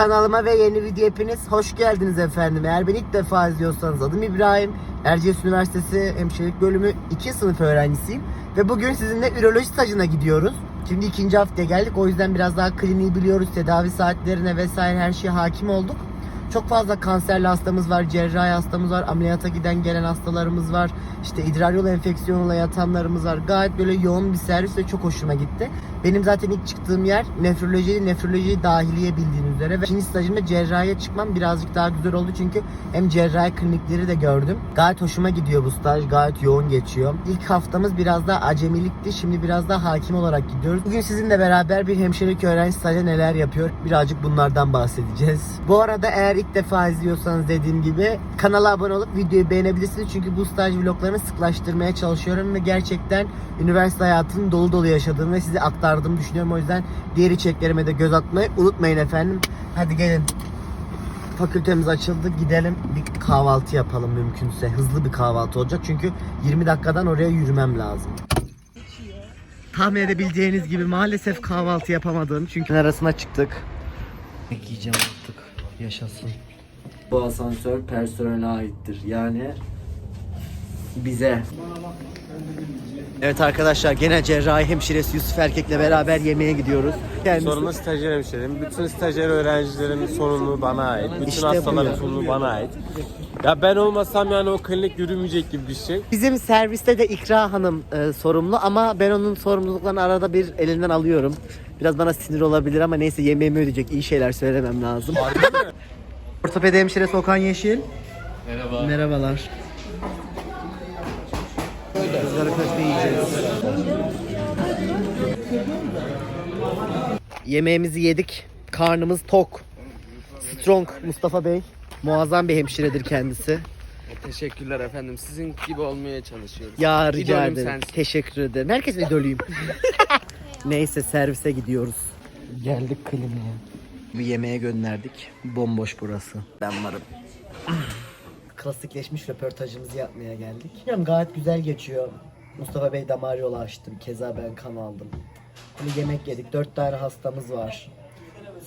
kanalıma ve yeni video hepiniz hoş geldiniz efendim. Eğer beni ilk defa izliyorsanız adım İbrahim. Erciyes Üniversitesi Hemşirelik Bölümü 2 sınıf öğrencisiyim. Ve bugün sizinle üroloji stajına gidiyoruz. Şimdi ikinci haftaya geldik. O yüzden biraz daha kliniği biliyoruz. Tedavi saatlerine vesaire her şeye hakim olduk. Çok fazla kanserli hastamız var, cerrahi hastamız var, ameliyata giden gelen hastalarımız var. İşte idrar yolu enfeksiyonuyla yatanlarımız var. Gayet böyle yoğun bir servis ve çok hoşuma gitti. Benim zaten ilk çıktığım yer nefroloji, nefroloji dahiliye bildiğiniz üzere. Ve ikinci stajımda cerrahiye çıkmam birazcık daha güzel oldu çünkü hem cerrahi klinikleri de gördüm. Gayet hoşuma gidiyor bu staj, gayet yoğun geçiyor. İlk haftamız biraz daha acemilikti, şimdi biraz daha hakim olarak gidiyoruz. Bugün sizinle beraber bir hemşirelik öğrenci stajda neler yapıyor birazcık bunlardan bahsedeceğiz. Bu arada eğer ilk defa izliyorsanız dediğim gibi kanala abone olup videoyu beğenebilirsiniz. Çünkü bu staj vloglarını sıklaştırmaya çalışıyorum ve gerçekten üniversite hayatının dolu dolu yaşadığımı size aktardığımı düşünüyorum. O yüzden diğer içeriklerime de göz atmayı unutmayın efendim. Hadi gelin. Fakültemiz açıldı. Gidelim bir kahvaltı yapalım mümkünse. Hızlı bir kahvaltı olacak. Çünkü 20 dakikadan oraya yürümem lazım. Tahmin edebileceğiniz gibi maalesef kahvaltı yapamadım. Çünkü arasına çıktık. Yiyeceğim artık. Yaşasın. Bu asansör personele aittir. Yani bize. Evet arkadaşlar gene cerrahi hemşiresi Yusuf Erkek'le beraber yemeğe gidiyoruz. Kendisi- Sorumlu stajyer hemşirem. Bütün stajyer öğrencilerin sorumluluğu bana ait. Bütün İşte hastaların sorumluluğu bana ait. Ya ben olmasam yani o klinik yürümeyecek gibi bir şey. Bizim serviste de İkra Hanım e, sorumlu ama ben onun sorumluluklarını arada bir elinden alıyorum. Biraz bana sinir olabilir ama neyse yemeğimi ödeyecek iyi şeyler söylemem lazım. Ortopedi hemşiresi Okan Yeşil. Merhaba. Merhabalar. Kızları köfte yiyeceğiz. Yemeğimizi yedik. Karnımız tok. Strong Mustafa Bey. Muazzam bir hemşiredir kendisi. Teşekkürler efendim. Sizin gibi olmaya çalışıyoruz. Ya rica İdolüm ederim. sensin. Teşekkür ederim. Herkes idolüyüm. Neyse servise gidiyoruz. Geldik kliniğe. Bir yemeğe gönderdik. Bomboş burası. Ben varım. Klasikleşmiş röportajımızı yapmaya geldik. Bilmiyorum gayet güzel geçiyor. Mustafa Bey damar yolu açtı. Keza ben kan aldım. Şimdi yemek yedik. Dört tane hastamız var.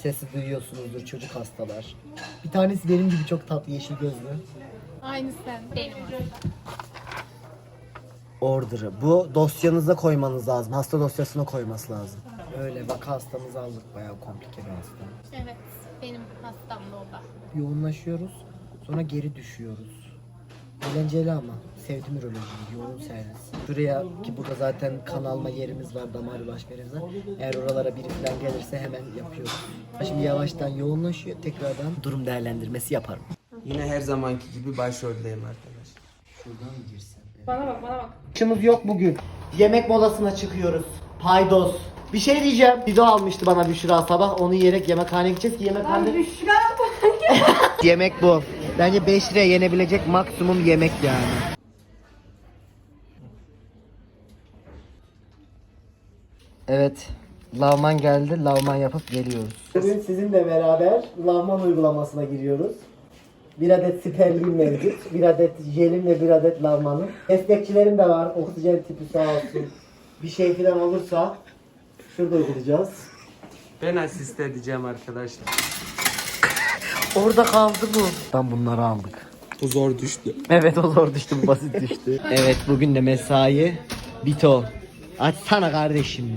Sesi duyuyorsunuzdur çocuk hastalar. Bir tanesi benim gibi çok tatlı yeşil gözlü. Aynı sen. Benim order'ı. Bu dosyanıza koymanız lazım. Hasta dosyasına koyması lazım. Öyle bak hastamızı aldık bayağı komplike bir hasta. Evet. Benim hastam da o da. Yoğunlaşıyoruz. Sonra geri düşüyoruz. Eğlenceli ama. Sevdim ürolojiyi. Yoğun servis. Şuraya ki burada zaten kan alma yerimiz var, damar ulaş yerimiz var. Eğer oralara biri falan gelirse hemen yapıyoruz. Şimdi yavaştan yoğunlaşıyor. Tekrardan durum değerlendirmesi yaparım. Yine her zamanki gibi başroldeyim arkadaş. Şuradan mı girsem? Bana bak bana bak. İşimiz yok bugün. Yemek molasına çıkıyoruz. Paydos. Bir şey diyeceğim. Video almıştı bana Büşra sabah. Onu yiyerek yemekhaneye gideceğiz ki yemekhane... Büşra Yemek bu. Bence 5 liraya yenebilecek maksimum yemek yani. Evet. Lavman geldi. Lavman yapıp geliyoruz. Bugün sizinle beraber lavman uygulamasına giriyoruz. Bir adet siperliğim mevcut. Bir adet jelim ve bir adet lavmanım. Destekçilerim de var. Oksijen tipi sağ olsun. Bir şey falan olursa şurada uygulayacağız. Ben asist edeceğim arkadaşlar. Orada kaldı bu. Ben bunları aldık. Bu zor düştü. Evet o zor düştü bu basit düştü. evet bugün de mesai. Bito. Açsana kardeşim.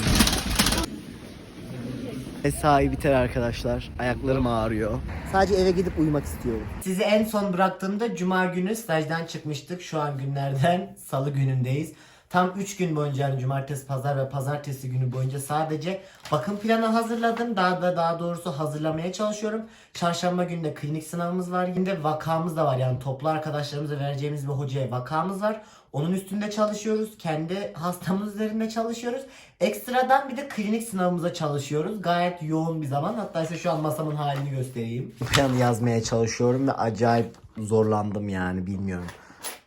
Mesai biter arkadaşlar. Ayaklarım ağrıyor. Sadece eve gidip uyumak istiyorum. Sizi en son bıraktığımda cuma günü stajdan çıkmıştık. Şu an günlerden salı günündeyiz. Tam 3 gün boyunca yani cumartesi, pazar ve pazartesi günü boyunca sadece bakım planı hazırladım. Daha da daha doğrusu hazırlamaya çalışıyorum. Çarşamba günü de klinik sınavımız var. Yine vakamız da var. Yani toplu arkadaşlarımıza vereceğimiz bir hocaya vakamız var. Onun üstünde çalışıyoruz. Kendi hastamız üzerinde çalışıyoruz. Ekstradan bir de klinik sınavımıza çalışıyoruz. Gayet yoğun bir zaman. Hatta size şu an masamın halini göstereyim. Planı yazmaya çalışıyorum ve acayip zorlandım yani bilmiyorum.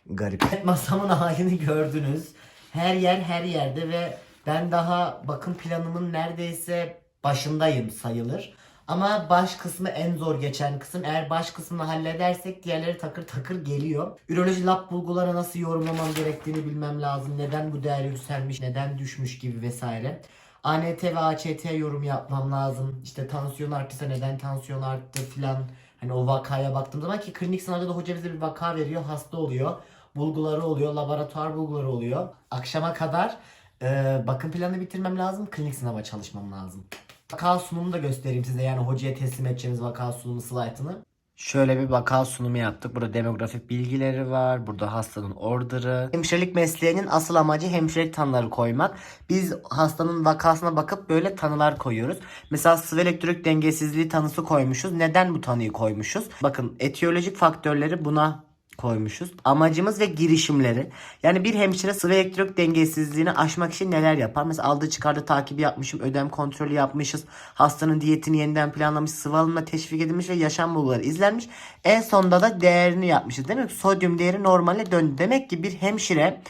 Garip. Evet, masamın halini gördünüz. Her yer her yerde ve ben daha bakım planımın neredeyse başındayım sayılır. Ama baş kısmı en zor geçen kısım. Eğer baş kısmını halledersek diğerleri takır takır geliyor. Üroloji lab bulguları nasıl yorumlamam gerektiğini bilmem lazım. Neden bu değer yükselmiş, neden düşmüş gibi vesaire. ANT ve AÇT yorum yapmam lazım. İşte tansiyon arttıysa neden tansiyon arttı filan. Hani o vakaya baktığım zaman ki klinik sınavda da hoca bize bir vaka veriyor. Hasta oluyor. Bulguları oluyor. Laboratuvar bulguları oluyor. Akşama kadar e, bakım planı bitirmem lazım. Klinik sınava çalışmam lazım. Vaka sunumunu da göstereyim size. Yani hocaya teslim edeceğimiz vaka sunumu slaytını. Şöyle bir vaka sunumu yaptık. Burada demografik bilgileri var. Burada hastanın order'ı. Hemşirelik mesleğinin asıl amacı hemşirelik tanıları koymak. Biz hastanın vakasına bakıp böyle tanılar koyuyoruz. Mesela sıvı elektrik dengesizliği tanısı koymuşuz. Neden bu tanıyı koymuşuz? Bakın etiyolojik faktörleri buna koymuşuz. Amacımız ve girişimleri. Yani bir hemşire sıvı elektrik dengesizliğini aşmak için neler yapar? Mesela aldığı çıkardığı takibi yapmışım. Ödem kontrolü yapmışız. Hastanın diyetini yeniden planlamış. Sıvı alımına teşvik edilmiş ve yaşam bulguları izlenmiş. En sonunda da değerini yapmışız. Demek ki sodyum değeri normale döndü. Demek ki bir hemşire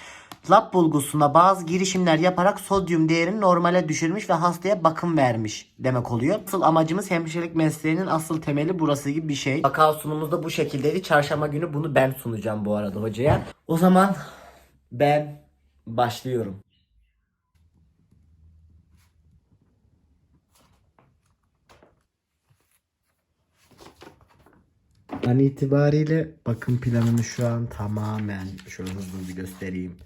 lab bulgusuna bazı girişimler yaparak sodyum değerini normale düşürmüş ve hastaya bakım vermiş demek oluyor. Asıl amacımız hemşirelik mesleğinin asıl temeli burası gibi bir şey. Vaka sunumumuz da bu şekildeydi. Çarşamba günü bunu ben sunacağım bu arada hocaya. O zaman ben başlıyorum. An itibariyle bakım planını şu an tamamen şöyle hızlı göstereyim.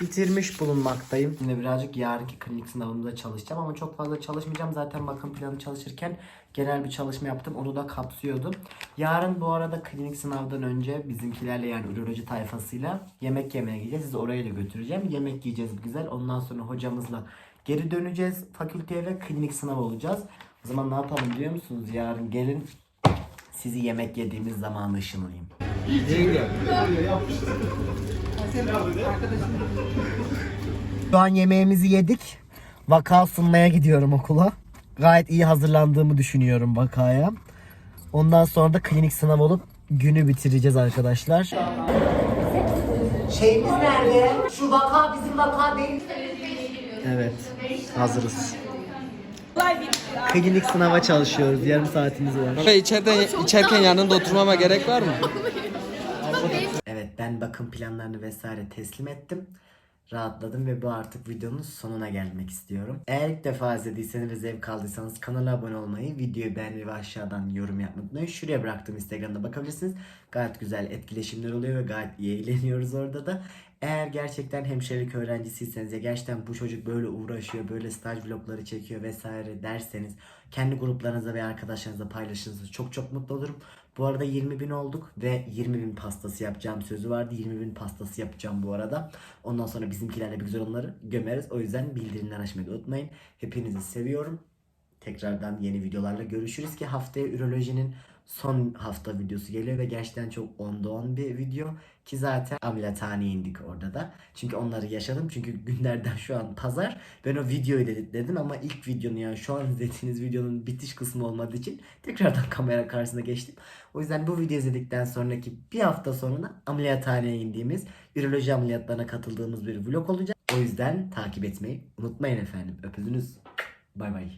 Bitirmiş bulunmaktayım. Yine birazcık yarınki klinik sınavımda çalışacağım ama çok fazla çalışmayacağım. Zaten bakım planı çalışırken genel bir çalışma yaptım. Onu da kapsıyordu. Yarın bu arada klinik sınavdan önce bizimkilerle yani üroloji tayfasıyla yemek yemeye gideceğiz. Sizi oraya da götüreceğim. Yemek yiyeceğiz güzel. Ondan sonra hocamızla geri döneceğiz. Fakülteye ve klinik sınav olacağız. O zaman ne yapalım biliyor musunuz? Yarın gelin sizi yemek yediğimiz zamanı ışınlayayım. Şu an yemeğimizi yedik. Vaka sunmaya gidiyorum okula. Gayet iyi hazırlandığımı düşünüyorum vakaya. Ondan sonra da klinik sınav olup günü bitireceğiz arkadaşlar. Şeyimiz nerede? Şu vaka bizim vaka değil. Evet, hazırız. Klinik sınava çalışıyoruz. Yarım saatimiz var. Ve içeriden içerken yanında oturmama gerek var mı? Ben bakım planlarını vesaire teslim ettim. Rahatladım ve bu artık videonun sonuna gelmek istiyorum. Eğer ilk defa izlediyseniz ve zevk aldıysanız kanala abone olmayı, videoyu beğenmeyi ve aşağıdan yorum yapmayı unutmayın. Şuraya bıraktığım Instagram'da bakabilirsiniz. Gayet güzel etkileşimler oluyor ve gayet iyi eğleniyoruz orada da. Eğer gerçekten hemşirelik öğrencisiyseniz ya gerçekten bu çocuk böyle uğraşıyor, böyle staj vlogları çekiyor vesaire derseniz kendi gruplarınızda ve arkadaşlarınızla paylaşırsanız çok çok mutlu olurum. Bu arada 20 bin olduk ve 20 bin pastası yapacağım sözü vardı. 20 bin pastası yapacağım bu arada. Ondan sonra bizimkilerle bir güzel onları gömeriz. O yüzden bildirimleri açmayı unutmayın. Hepinizi seviyorum. Tekrardan yeni videolarla görüşürüz ki haftaya ürolojinin son hafta videosu geliyor ve gerçekten çok onda on bir video ki zaten ameliyathaneye indik orada da. Çünkü onları yaşadım çünkü günlerden şu an pazar. Ben o videoyu dedim ama ilk videonun yani şu an izlediğiniz videonun bitiş kısmı olmadığı için tekrardan kamera karşısına geçtim. O yüzden bu videoyu izledikten sonraki bir hafta sonra ameliyathaneye indiğimiz üroloji ameliyatlarına katıldığımız bir vlog olacak. O yüzden takip etmeyi unutmayın efendim. Öpüldünüz. Bay bay.